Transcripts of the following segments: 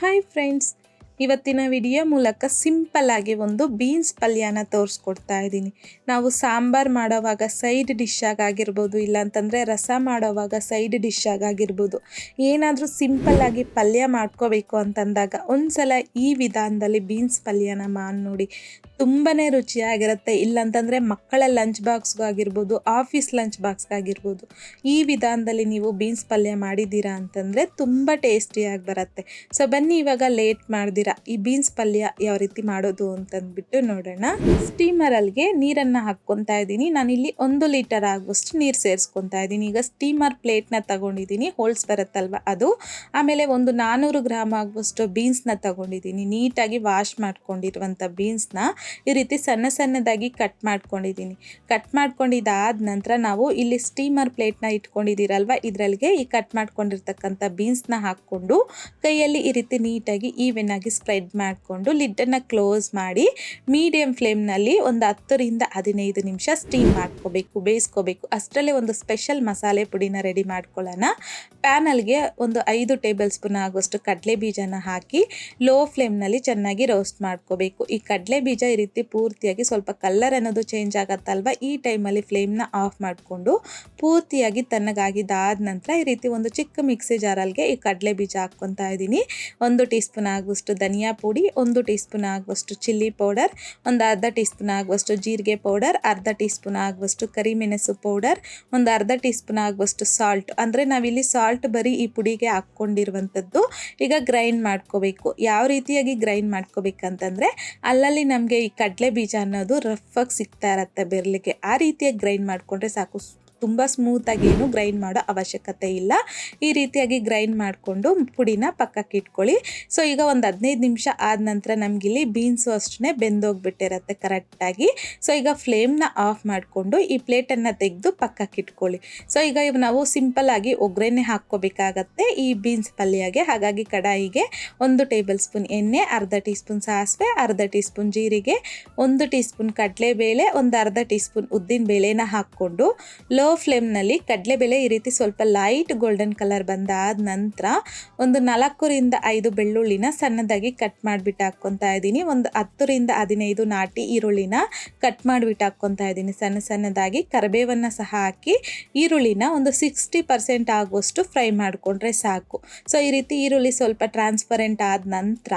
Hi friends ಇವತ್ತಿನ video ಮೂಲಕ simple ಆಗಿ ಒಂದು ಬೀನ್ಸ್ ಪಲ್ಯನ ತೋರಿಸ್ಕೊಡ್ತಾ ಇದ್ದೀನಿ. ನಾವು ಸಾಂಬಾರ್ ಮಾಡೋವಾಗ ಸೈಡ್ ಡಿಶ್ ಆಗಿರ್ಬೋದು ಇಲ್ಲಾಂತಂದರೆ ರಸ ಮಾಡೋವಾಗ ಸೈಡ್ ಡಿಶ್ ಆಗಿರ್ಬೋದು ಏನಾದರೂ ಸಿಂಪಲ್ ಆಗಿ ಪಲ್ಯ ಮಾಡ್ಕೋಬೇಕು ಅಂತಂದಾಗ ಒಂದು ಸಲ ಈ ವಿಧಾನದಲ್ಲಿ ಬೀನ್ಸ್ ಪಲ್ಯನ ಮಾಡಿ ನೋಡಿ. ತುಂಬಾ ರುಚಿಯಾಗಿರುತ್ತೆ. ಇಲ್ಲಂತಂದರೆ ಮಕ್ಕಳ ಲಂಚ್ ಬಾಕ್ಸ್ಗಾಗಿರ್ಬೋದು ಆಫೀಸ್ ಲಂಚ್ ಬಾಕ್ಸ್ಗಾಗಿರ್ಬೋದು ಈ ವಿಧಾನದಲ್ಲಿ ನೀವು ಬೀನ್ಸ್ ಪಲ್ಯ ಮಾಡಿದ್ದೀರಾ ಅಂತಂದರೆ ತುಂಬ ಟೇಸ್ಟಿಯಾಗಿ ಬರುತ್ತೆ. ಸೊ ಬನ್ನಿ ಇವಾಗ ಲೇಟ್ ಮಾಡ್ದಿರಾ, ಈ ಬೀನ್ಸ್ ಪಲ್ಯ ಯಾವ ರೀತಿ ಮಾಡೋದು ಅಂತಂದ್ಬಿಟ್ಟು ನೋಡೋಣ. ಸ್ಟೀಮರಲ್ಲಿಗೆ ನೀರನ್ನು ಹಾಕ್ಕೊತಾ ಇದ್ದೀನಿ. ನಾನಿಲ್ಲಿ ಒಂದು ಲೀಟರ್ ಆಗುವಷ್ಟು ನೀರು ಸೇರಿಸ್ಕೊತಾ ಇದ್ದೀನಿ. ಈಗ ಸ್ಟೀಮರ್ ಪ್ಲೇಟ್ನ ತಗೊಂಡಿದ್ದೀನಿ ಹೋಲ್ಸ್ ಬರುತ್ತಲ್ವ ಅದು. ಆಮೇಲೆ ಒಂದು ನಾನ್ನೂರು ಗ್ರಾಮ್ ಆಗುವಷ್ಟು ಬೀನ್ಸ್ನ ತಗೊಂಡಿದ್ದೀನಿ. ನೀಟಾಗಿ ವಾಶ್ ಮಾಡ್ಕೊಂಡಿರುವಂಥ ಬೀನ್ಸ್ನ ಈ ರೀತಿ ಸಣ್ಣ ಸಣ್ಣದಾಗಿ ಕಟ್ ಮಾಡ್ಕೊಂಡಿದ್ದೀನಿ. ಕಟ್ ಮಾಡ್ಕೊಂಡಿದ್ದಾದ ನಂತರ ನಾವು ಇಲ್ಲಿ ಸ್ಟೀಮರ್ ಪ್ಲೇಟ್ನ ಇಟ್ಕೊಂಡಿದ್ದೀರಲ್ವ? ಇದರಲ್ಲಿಗೆ ಈ ಕಟ್ ಮಾಡ್ಕೊಂಡಿರ್ತಕ್ಕಂಥ ಬೀನ್ಸ್ನ ಹಾಕ್ಕೊಂಡು ಕೈಯಲ್ಲಿ ಈ ರೀತಿ ನೀಟಾಗಿ ಈವೆನ್ ಆಗಿ ಸ್ಪ್ರೆಡ್ ಮಾಡಿಕೊಂಡು ಲಿಡ್ಡನ್ನು ಕ್ಲೋಸ್ ಮಾಡಿ ಮೀಡಿಯಂ ಫ್ಲೇಮ್ನಲ್ಲಿ ಒಂದು ಹತ್ತರಿಂದ ಹದಿನೈದು ನಿಮಿಷ ಸ್ಟೀಮ್ ಮಾಡ್ಕೋಬೇಕು, ಬೇಯಿಸ್ಕೋಬೇಕು. ಅಷ್ಟರಲ್ಲೇ ಒಂದು ಸ್ಪೆಷಲ್ ಮಸಾಲೆ ಪುಡಿನ ರೆಡಿ ಮಾಡ್ಕೊಳ್ಳೋಣ. ಪ್ಯಾನಲ್ಗೆ ಒಂದು ಐದು ಟೇಬಲ್ ಸ್ಪೂನ್ ಆಗುವಷ್ಟು ಕಡಲೆ ಬೀಜನ ಹಾಕಿ ಲೋ ಫ್ಲೇಮ್ನಲ್ಲಿ ಚೆನ್ನಾಗಿ ರೋಸ್ಟ್ ಮಾಡ್ಕೋಬೇಕು. ಈ ಕಡಲೆ ಬೀಜ ರೀತಿ ಪೂರ್ತಿಯಾಗಿ ಸ್ವಲ್ಪ ಕಲರ್ ಅನ್ನೋದು ಚೇಂಜ್ ಆಗತ್ತಲ್ವ? ಈ ಟೈಮಲ್ಲಿ ಫ್ಲೇಮ್ನ ಆಫ್ ಮಾಡಿಕೊಂಡು ಪೂರ್ತಿಯಾಗಿ ತಣ್ಣಗಾಗಿದ್ದಾದ ನಂತರ ಈ ರೀತಿ ಒಂದು ಚಿಕ್ಕ ಮಿಕ್ಸಿ ಜಾರಲ್ಗೆ ಈ ಕಡಲೆ ಬೀಜ ಹಾಕ್ಕೊತಾ ಇದ್ದೀನಿ. ಒಂದು ಟೀ ಸ್ಪೂನ್ ಆಗುವಷ್ಟು ಧನಿಯಾ ಪುಡಿ, ಒಂದು ಟೀ ಸ್ಪೂನ್ ಆಗುವಷ್ಟು ಚಿಲ್ಲಿ ಪೌಡರ್ ಒಂದು ಅರ್ಧ ಟೀ ಸ್ಪೂನ್ ಆಗುವಷ್ಟು ಜೀರಿಗೆ ಪೌಡರ್ ಅರ್ಧ ಟೀ ಸ್ಪೂನ್ ಆಗುವಷ್ಟು ಕರಿಮೆಣಸು ಪೌಡರ್ ಒಂದು ಅರ್ಧ ಟೀ ಸ್ಪೂನ್ ಆಗುವಷ್ಟು ಸಾಲ್ಟ್ ಅಂದರೆ ನಾವಿಲ್ಲಿ ಸಾಲ್ಟ್ ಬರೀ ಈ ಪುಡಿಗೆ ಹಾಕ್ಕೊಂಡಿರುವಂಥದ್ದು. ಈಗ ಗ್ರೈಂಡ್ ಮಾಡ್ಕೋಬೇಕು. ಯಾವ ರೀತಿಯಾಗಿ ಗ್ರೈಂಡ್ ಮಾಡ್ಕೋಬೇಕಂತಂದರೆ, ಅಲ್ಲಲ್ಲಿ ನಮಗೆ ಈ ಕಡಲೆ ಬೀಜ ಅನ್ನೋದು ರಫ್ ಆಗಿ ಸಿಗ್ತಾ ಇರತ್ತೆ ಬೆರಳಿಗೆ ಆ ರೀತಿಯಾಗಿ ಗ್ರೈಂಡ್ ಮಾಡಿಕೊಂಡ್ರೆ ಸಾಕು. ತುಂಬ ಸ್ಮೂತಾಗಿ ಏನು ಗ್ರೈಂಡ್ ಮಾಡೋ ಅವಶ್ಯಕತೆ ಇಲ್ಲ. ಈ ರೀತಿಯಾಗಿ ಗ್ರೈಂಡ್ ಮಾಡಿಕೊಂಡು ಪುಡಿನ ಪಕ್ಕಕ್ಕೆ ಇಟ್ಕೊಳ್ಳಿ. ಸೊ ಈಗ ಒಂದು ಹದಿನೈದು ನಿಮಿಷ ಆದ ನಂತರ ನಮಗಿಲ್ಲಿ ಬೀನ್ಸು ಅಷ್ಟೇ ಬೆಂದೋಗ್ಬಿಟ್ಟಿರತ್ತೆ ಕರೆಕ್ಟಾಗಿ ಸೊ ಈಗ ಫ್ಲೇಮ್ನ ಆಫ್ ಮಾಡಿಕೊಂಡು ಈ ಪ್ಲೇಟನ್ನು ತೆಗೆದು ಪಕ್ಕಕ್ಕೆ ಇಟ್ಕೊಳ್ಳಿ. ಸೊ ಈಗ ನಾವು ಸಿಂಪಲ್ ಆಗಿ ಒಗ್ಗರಣೆ ಹಾಕ್ಕೋಬೇಕಾಗತ್ತೆ ಈ ಬೀನ್ಸ್ ಪಲ್ಯಗೆ. ಹಾಗಾಗಿ ಕಡಾಯಿಗೆ ಒಂದು ಟೇಬಲ್ ಸ್ಪೂನ್ ಎಣ್ಣೆ, ಅರ್ಧ ಟೀ ಸ್ಪೂನ್ ಸಾಸಿವೆ, ಅರ್ಧ ಟೀ ಸ್ಪೂನ್ ಜೀರಿಗೆ, ಒಂದು ಟೀ ಸ್ಪೂನ್ ಕಡಲೆಬೇಳೆ, ಒಂದು ಅರ್ಧ ಟೀ ಸ್ಪೂನ್ ಉದ್ದಿನ ಬೇಳೆನ ಹಾಕ್ಕೊಂಡು ಲೋ ಫ್ಲೇಮ್ನಲ್ಲಿ ಕಡಲೆಬೇಳೆ ಈ ರೀತಿ ಸ್ವಲ್ಪ ಲೈಟ್ ಗೋಲ್ಡನ್ ಕಲರ್ ಬಂದಾದ ನಂತರ ಒಂದು ನಾಲ್ಕರಿಂದ ಐದು ಬೆಳ್ಳುಳ್ಳಿನ ಸಣ್ಣದಾಗಿ ಕಟ್ ಮಾಡಿಬಿಟ್ಟು ಹಾಕ್ಕೊತಾ ಇದ್ದೀನಿ. ಒಂದು ಹತ್ತರಿಂದ ಹದಿನೈದು ನಾಟಿ ಈರುಳ್ಳಿನ ಕಟ್ ಮಾಡಿಬಿಟ್ಟು ಹಾಕ್ಕೊತಾ ಇದ್ದೀನಿ. ಸಣ್ಣ ಸಣ್ಣದಾಗಿ ಕರಿಬೇವನ್ನು ಸಹ ಹಾಕಿ ಈರುಳ್ಳಿನ ಒಂದು ಸಿಕ್ಸ್ಟಿ ಪರ್ಸೆಂಟ್ ಆಗುವಷ್ಟು ಫ್ರೈ ಮಾಡಿಕೊಂಡ್ರೆ ಸಾಕು. ಸೊ ಈ ರೀತಿ ಈರುಳ್ಳಿ ಸ್ವಲ್ಪ ಟ್ರಾನ್ಸ್ಪರೆಂಟ್ ಆದ ನಂತರ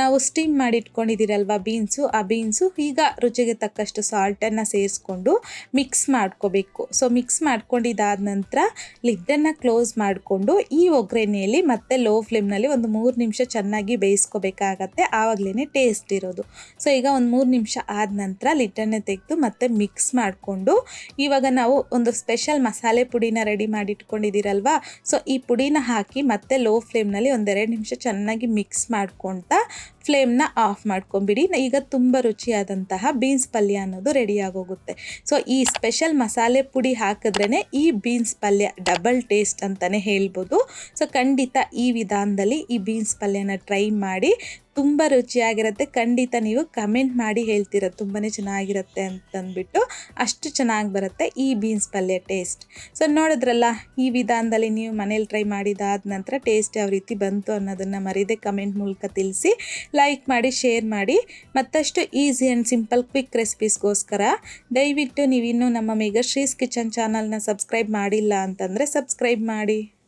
ನಾವು ಸ್ಟೀಮ್ ಮಾಡಿಟ್ಕೊಂಡಿದ್ದೀರಲ್ವ ಬೀನ್ಸು ಆ ಬೀನ್ಸು ಈಗ ರುಚಿಗೆ ತಕ್ಕಷ್ಟು ಸಾಲ್ಟನ್ನು ಸೇರಿಸ್ಕೊಂಡು ಮಿಕ್ಸ್ ಮಾಡ್ಕೋಬೇಕು. ಸೊ ಮಿಕ್ಸ್ ಮಾಡ್ಕೊಂಡಿದ್ದಾದ ನಂತರ ಲಿಡ್ಡನ್ನು ಕ್ಲೋಸ್ ಮಾಡಿಕೊಂಡು ಈ ಒಗ್ಗರಣೆಯಲ್ಲಿ ಮತ್ತೆ ಲೋ ಫ್ಲೇಮ್ನಲ್ಲಿ ಒಂದು ಮೂರು ನಿಮಿಷ ಚೆನ್ನಾಗಿ ಬೇಯಿಸ್ಕೋಬೇಕಾಗತ್ತೆ. ಆವಾಗಲೇ ಟೇಸ್ಟ್ ಇರೋದು. ಸೊ ಈಗ ಒಂದು ಮೂರು ನಿಮಿಷ ಆದ ನಂತರ ಲಿಡ್ಡನ್ನು ತೆಗೆದು ಮತ್ತೆ ಮಿಕ್ಸ್ ಮಾಡಿಕೊಂಡು ಇವಾಗ ನಾವು ಒಂದು ಸ್ಪೆಷಲ್ ಮಸಾಲೆ ಪುಡಿನ ರೆಡಿ ಮಾಡಿ ಇಟ್ಕೊಂಡಿದ್ದೀರಲ್ವಾ ಸೊ ಈ ಪುಡಿನ ಹಾಕಿ ಮತ್ತೆ ಲೋ ಫ್ಲೇಮ್ನಲ್ಲಿ ಒಂದೆರಡು ನಿಮಿಷ ಚೆನ್ನಾಗಿ ಮಿಕ್ಸ್ ಮಾಡ್ಕೊಳ್ತಾ ಫ್ಲೇಮ್ನ ಆಫ್ ಮಾಡ್ಕೊಂಬಿಡಿ. ಈಗ ತುಂಬ ರುಚಿಯಾದಂತಹ ಬೀನ್ಸ್ ಪಲ್ಯ ಅನ್ನೋದು ರೆಡಿಯಾಗೋಗುತ್ತೆ ಸೊ ಈ ಸ್ಪೆಷಲ್ ಮಸಾಲೆ ಪುಡಿ ಹಾಕಿದ್ರೇ ಈ ಬೀನ್ಸ್ ಪಲ್ಯ ಡಬಲ್ ಟೇಸ್ಟ್ ಅಂತಲೇ ಹೇಳ್ಬೋದು. ಸೊ ಖಂಡಿತ ಈ ವಿಧಾನದಲ್ಲಿ ಈ ಬೀನ್ಸ್ ಪಲ್ಯನ ಟ್ರೈ ಮಾಡಿ. ತುಂಬ ರುಚಿಯಾಗಿರುತ್ತೆ. ಖಂಡಿತ ನೀವು ಕಮೆಂಟ್ ಮಾಡಿ ಹೇಳ್ತೀರ ತುಂಬಾ ಚೆನ್ನಾಗಿರುತ್ತೆ ಅಂತಂದ್ಬಿಟ್ಟು ಅಷ್ಟು ಚೆನ್ನಾಗಿ ಬರುತ್ತೆ ಈ ಬೀನ್ಸ್ ಪಲ್ಯ ಟೇಸ್ಟ್. ಸೊ ನೋಡಿದ್ರಲ್ಲ, ಈ ವಿಧಾನದಲ್ಲಿ ನೀವು ಮನೇಲಿ ಟ್ರೈ ಮಾಡಿದಾದ ನಂತರ ಟೇಸ್ಟ್ ಯಾವ ರೀತಿ ಬಂತು ಅನ್ನೋದನ್ನು ಮರೀದೆ ಕಮೆಂಟ್ ಮೂಲಕ ತಿಳಿಸಿ, ಲೈಕ್ ಮಾಡಿ, ಶೇರ್ ಮಾಡಿ. ಮತ್ತಷ್ಟು ಈಸಿ ಆ್ಯಂಡ್ ಸಿಂಪಲ್ ಕ್ವಿಕ್ ರೆಸಿಪೀಸ್ಗೋಸ್ಕರ ದಯವಿಟ್ಟು ನೀವಿನ್ನೂ ನಮ್ಮ ಮೆಗಾಶ್ರೀಸ್ ಕಿಚನ್ ಚಾನಲ್ನ ಸಬ್ಸ್ಕ್ರೈಬ್ ಮಾಡಿಲ್ಲ ಅಂತಂದರೆ ಸಬ್ಸ್ಕ್ರೈಬ್ ಮಾಡಿ.